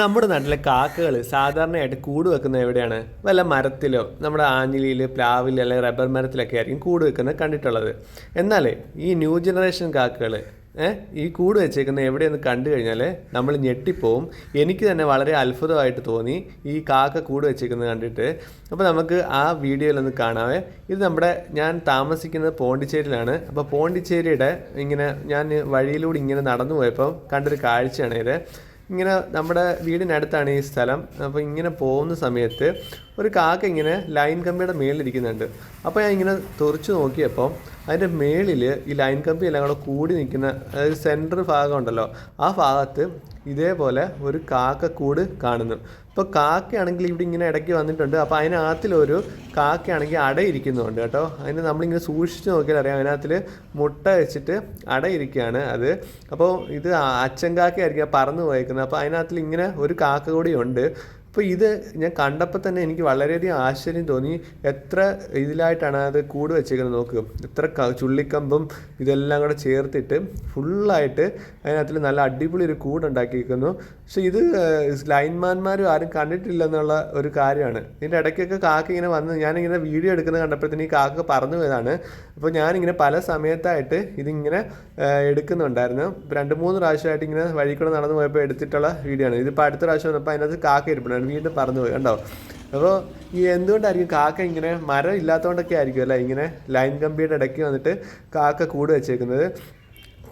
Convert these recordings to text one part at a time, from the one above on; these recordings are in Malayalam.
നമ്മുടെ നാട്ടിലെ കാക്കകൾ സാധാരണയായിട്ട് കൂട് വെക്കുന്നത് എവിടെയാണ്? വല്ല മരത്തിലോ നമ്മുടെ ആഞ്ഞിലിയിൽ പ്ലാവിൽ അല്ലെങ്കിൽ റബ്ബർ മരത്തിലൊക്കെ ആയിരിക്കും കൂട് വെക്കുന്നത് കണ്ടിട്ടുള്ളത്. എന്നാൽ ഈ ന്യൂ ജനറേഷൻ കാക്കകൾ ഈ കൂട് വെച്ചേക്കുന്ന എവിടെയെന്ന് കണ്ടു കഴിഞ്ഞാൽ നമ്മൾ ഞെട്ടിപ്പോവും. എനിക്ക് തന്നെ വളരെ അത്ഭുതമായിട്ട് തോന്നി ഈ കാക്ക കൂട് വെച്ചേക്കുന്നത് കണ്ടിട്ട്. അപ്പോൾ നമുക്ക് ആ വീഡിയോയിലൊന്ന് കാണാവേ. ഇത് നമ്മുടെ ഞാൻ താമസിക്കുന്നത് പോണ്ടിച്ചേരിയിലാണ്. അപ്പോൾ പോണ്ടിച്ചേരിയുടെ ഇങ്ങനെ ഞാൻ വഴിയിലൂടെ ഇങ്ങനെ നടന്നു പോയപ്പോൾ കണ്ടൊരു കാഴ്ചയാണ് ഇത്. ഇങ്ങനെ നമ്മുടെ വീടിനടുത്താണ് ഈ സ്ഥലം. അപ്പോൾ ഇങ്ങനെ പോകുന്ന സമയത്ത് ഒരു കാക്ക ഇങ്ങനെ ലൈൻ കമ്പിയുടെ മേളിലിരിക്കുന്നുണ്ട് അപ്പോൾ ഞാൻ ഇങ്ങനെ തുറച്ചു നോക്കിയപ്പോൾ അതിന്റെ മേളിൽ ഈ ലൈൻ കമ്പി എല്ലാം കൂടെ കൂടി നിൽക്കുന്ന അതായത് സെന്റർ ഭാഗം ഉണ്ടല്ലോ ആ ഭാഗത്ത് ഇതേപോലെ ഒരു കാക്കക്കൂട് കാണുന്നു. ഇപ്പോൾ കാക്കയാണെങ്കിൽ ഇവിടെ ഇങ്ങനെ ഇടയ്ക്ക് വന്നിട്ടുണ്ട്. അപ്പോൾ അതിനകത്തിലൊരു കാക്കയാണെങ്കിൽ അടയിരിക്കുന്നുണ്ട് കേട്ടോ. അതിന് നമ്മളിങ്ങനെ സൂക്ഷിച്ച് നോക്കിയാൽ അറിയാം. അതിനകത്തിൽ മുട്ട വെച്ചിട്ട് അടയിരിക്കുകയാണ് അത്. അപ്പോൾ ഇത് അച്ഛൻ കാക്കയായിരിക്കും പറന്നു പോയേക്കുന്നത്. അപ്പോൾ അതിനകത്തിൽ ഇങ്ങനെ ഒരു കാക്ക കൂടി ഉണ്ട്. അപ്പോൾ ഇത് ഞാൻ കണ്ടപ്പോൾ തന്നെ എനിക്ക് വളരെയധികം ആശ്ചര്യം തോന്നി. എത്ര ഇതിലായിട്ടാണ് അത് കൂട് വെച്ചേക്കുന്നത് നോക്കുക എത്ര ചുള്ളിക്കമ്പും ഇതെല്ലാം കൂടെ ചേർത്തിട്ട് ഫുള്ളായിട്ട് അതിനകത്തിൽ നല്ല അടിപൊളി ഒരു കൂടുണ്ടാക്കിയിരിക്കുന്നു പക്ഷെ ഇത് ലൈൻമാന്മാരും ആരും കണ്ടിട്ടില്ല എന്നുള്ള ഒരു കാര്യമാണ്. ഇതിന്റെ ഇടയ്ക്കൊക്കെ കാക്ക ഇങ്ങനെ വന്ന് ഞാനിങ്ങനെ വീഡിയോ എടുക്കുന്നത് കണ്ടപ്പോഴത്തേന് ഈ കാക്ക പറന്നു പോയതാണ്. അപ്പോൾ ഞാനിങ്ങനെ പല സമയത്തായിട്ട് ഇതിങ്ങനെ എടുക്കുന്നുണ്ടായിരുന്നു. രണ്ട് മൂന്ന് പ്രാവശ്യമായിട്ട് ഇങ്ങനെ വഴി കൂടെ നടന്നു പോയപ്പോൾ എടുത്തിട്ടുള്ള വീഡിയോ ആണ്. ഇതിപ്പോൾ അടുത്ത പ്രാവശ്യം വന്നപ്പോൾ അതിനകത്ത് കാക്ക ഇരിപ്പുണ്ടായിരുന്നു. വീണ്ടും പറന്നു പോയി. കണ്ടോ? അപ്പോൾ ഈ എന്തുകൊണ്ടായിരിക്കും കാക്ക ഇങ്ങനെ മരം ഇല്ലാത്തതുകൊണ്ടൊക്കെ ആയിരിക്കും അല്ലേ? ഇങ്ങനെ ലൈൻ കമ്പിയുടെ ഇടയ്ക്ക് വന്നിട്ട് കാക്ക കൂട് വെച്ചേക്കുന്നത്.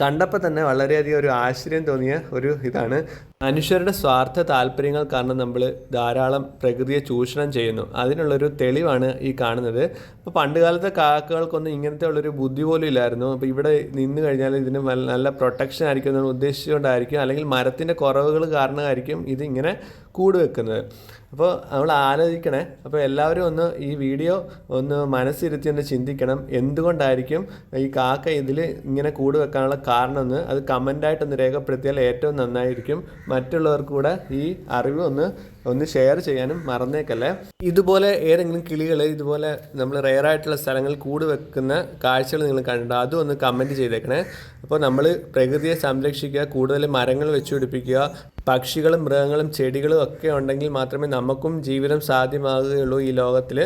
കണ്ടപ്പോൾ തന്നെ വളരെയധികം ഒരു ആശ്ചര്യം തോന്നിയ ഒരു ഇതാണ്. മനുഷ്യരുടെ സ്വാർത്ഥ താല്പര്യങ്ങൾ കാരണം നമ്മൾ ധാരാളം പ്രകൃതിയെ ചൂഷണം ചെയ്യുന്നു. അതിനുള്ളൊരു തെളിവാണ് ഈ കാണുന്നത്. അപ്പോൾ പണ്ടുകാലത്തെ കാക്കകൾക്കൊന്നും ഇങ്ങനത്തെ ഉള്ളൊരു ബുദ്ധി പോലും ഇല്ലായിരുന്നു. അപ്പോൾ ഇവിടെ നിന്ന് കഴിഞ്ഞാൽ ഇതിന് നല്ല പ്രൊട്ടക്ഷൻ ആയിരിക്കും എന്ന് ഉദ്ദേശിച്ചുകൊണ്ടായിരിക്കും. അല്ലെങ്കിൽ മരത്തിന്റെ കുറവുകൾ കാരണമായിരിക്കും ഇതിങ്ങനെ കൂട് വെക്കുന്നത്. അപ്പോൾ നമ്മൾ ആലോചിക്കണേ. അപ്പോൾ എല്ലാവരും ഒന്ന് ഈ വീഡിയോ ഒന്ന് മനസ്സിരുത്തി ഒന്ന് ചിന്തിക്കണം. എന്തുകൊണ്ടായിരിക്കും ഈ കാക്ക ഇതിൽ ഇങ്ങനെ കൂട് വെക്കാനുള്ള കാരണം എന്ന് അത് കമന്റായിട്ടൊന്ന് രേഖപ്പെടുത്തിയാൽ ഏറ്റവും നന്നായിരിക്കും. മറ്റുള്ളവർക്ക് കൂടെ ഈ അറിവ് ഒന്ന് ഒന്ന് ഷെയർ ചെയ്യാനും മറന്നേക്കല്ലേ? ഇതുപോലെ ഏതെങ്കിലും കിളികൾ ഇതുപോലെ നമ്മൾ റെയർ ആയിട്ടുള്ള സ്ഥലങ്ങളിൽ കൂട് വെക്കുന്ന കാഴ്ചകൾ നിങ്ങൾ കണ്ടിട്ടുണ്ടോ? അതും ഒന്ന് കമന്റ് ചെയ്തേക്കണേ. അപ്പോൾ നമ്മൾ പ്രകൃതിയെ സംരക്ഷിക്കുക കൂടുതൽ മരങ്ങൾ വെച്ചുപിടിപ്പിക്കുക പക്ഷികളും മൃഗങ്ങളും ചെടികളും ഒക്കെ ഉണ്ടെങ്കിൽ മാത്രമേ നമുക്കും ജീവിതം സാധ്യമാകുകയുള്ളൂ ഈ ലോകത്തിൽ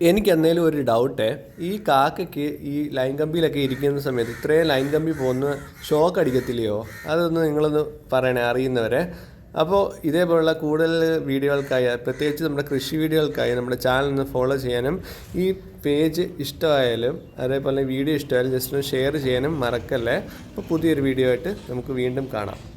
എനിക്ക് എന്നേലും ഒരു ഡൗട്ട് ഈ കാക്കയ്ക്ക് ഈ ലൈൻ കമ്പിയിലൊക്കെ ഇരിക്കുന്ന സമയത്ത് ഇത്രയും ലൈൻ കമ്പി പോകുന്ന ഷോക്ക് അടിക്കത്തില്ലയോ? അതൊന്ന് നിങ്ങളൊന്ന് പറയണേ അറിയുന്നവരെ. അപ്പോൾ ഇതേപോലുള്ള കൂടുതൽ വീഡിയോകൾക്കായി പ്രത്യേകിച്ച് നമ്മുടെ കൃഷി വീഡിയോകൾക്കായി നമ്മുടെ ചാനൽ ഒന്ന് ഫോളോ ചെയ്യാനും ഈ പേജ് ഇഷ്ടമായാലും അതേപോലെ വീഡിയോ ഇഷ്ടമായാലും ജസ്റ്റ് ഒന്ന് ഷെയർ ചെയ്യാനും മറക്കല്ലേ. അപ്പോൾ പുതിയൊരു വീഡിയോ ആയിട്ട് നമുക്ക് വീണ്ടും കാണാം.